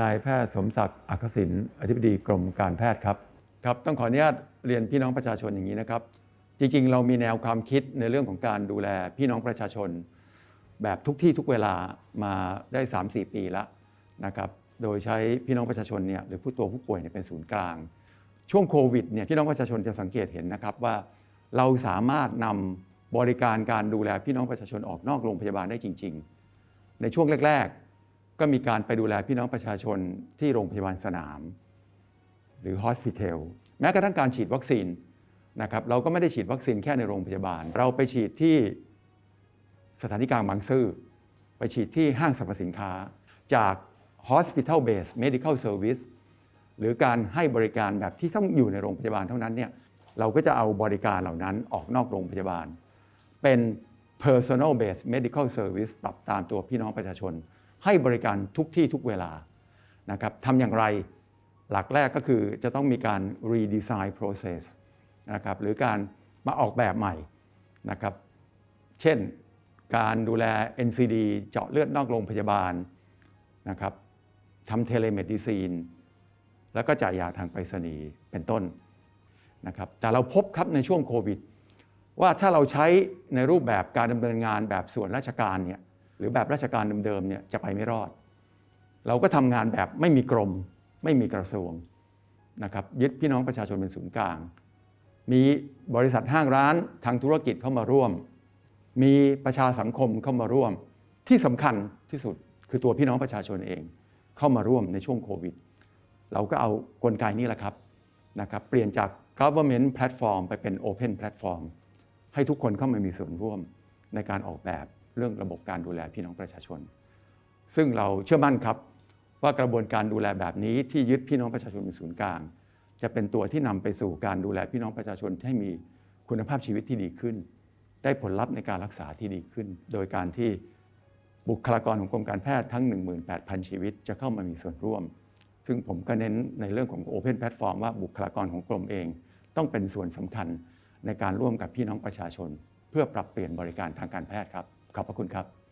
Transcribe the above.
นายแพทย์สมศักดิ์อักษินอธิบดีกรมการแพทย์ครับครับ ต้องขออนุญาตเรียนพี่น้องประชาชนอย่างนี้นะครับ จริงๆ เรามีแนวความคิดในเรื่องของการดูแลพี่น้องประชาชน แบบทุกที่ทุกเวลามาได้ 3-4 ปีแล้วนะครับโดยใช้พี่น้องประชาชนเนี่ยหรือผู้ตัวผู้ป่วยเนี่ยเป็นศูนย์กลาง ช่วงโควิดเนี่ยพี่น้องประชาชนจะสังเกตเห็นนะครับว่า เราสามารถนำบริการการดูแลพี่น้องประชาชนออกนอกโรงพยาบาลได้จริง ๆ ในช่วงแรกๆ ก็มีการไปดูแลพี่น้องประชาชนที่โรงพยาบาลสนาม หรือ hospital แม้กระทั่งการฉีดวัคซีนนะครับเราก็ไม่ได้ฉีดวัคซีนแค่ในโรงพยาบาล เราไปฉีดที่สถานีกลางบางซื่อไปฉีดที่ห้างสรรพสินค้า จาก hospital based medical service หรือการให้บริการแบบที่ต้องอยู่ในโรงพยาบาลเท่านั้นเนี่ยเราก็จะเอาบริการเหล่านั้นออกนอกโรงพยาบาล เป็น personal based medical service ปรับตามตัวพี่น้องประชาชน ให้บริการทุกที่ทุกเวลานะครับทำอย่างไรหลักแรกก็คือจะต้องมีการ redesign process นะครับหรือการมาออกแบบใหม่นะครับเช่นการดูแล NCD เจาะเลือดนอกโรงพยาบาลนะครับทำเทเลเมดิซีน แล้วก็จ่ายยาทางไปรษณีย์เป็นต้นนะครับแต่เราพบครับในช่วงโควิด ว่าถ้าเราใช้ในรูปแบบการดำเนินงานแบบส่วนราชการเนี่ย หรือแบบราชการเดิมๆเนี่ยจะไปไม่รอด เราก็ทำงานแบบไม่มีกรม ไม่มีกระทรวงนะครับยึดพี่น้องประชาชนเป็นศูนย์กลาง มีบริษัทห้างร้านทางธุรกิจเข้ามาร่วม มีประชาสังคมเข้ามาร่วม ที่สำคัญที่สุดคือตัวพี่น้องประชาชนเอง เข้ามาร่วมในช่วงโควิด เราก็เอากลไกนี้แหละครับนะครับเปลี่ยนจาก government platform ไปเป็น open platform ให้ทุกคนเข้ามามีส่วนร่วมในการออกแบบเรื่องระบบการดูแลพี่น้องประชาชน ซึ่งเราเชื่อมั่นครับว่ากระบวนการดูแลแบบนี้ที่ยึดพี่น้องประชาชนเป็นศูนย์กลาง จะเป็นตัวที่นำไปสู่การดูแลพี่น้องประชาชนให้มีคุณภาพชีวิตที่ดีขึ้น ได้ผลลัพธ์ในการรักษาที่ดีขึ้น โดยการที่บุคลากรของกรมการแพทย์ทั้ง 18,000 ชีวิต จะเข้ามามีส่วนร่วม ซึ่งผมก็เน้นในเรื่องของ Open Platform ว่าบุคลากรของกรมเอง ต้องเป็นส่วนสำคัญในการร่วมกับพี่น้องประชาชน เพื่อปรับเปลี่ยนบริการทางการแพทย์ครับ ขอบพระคุณครับ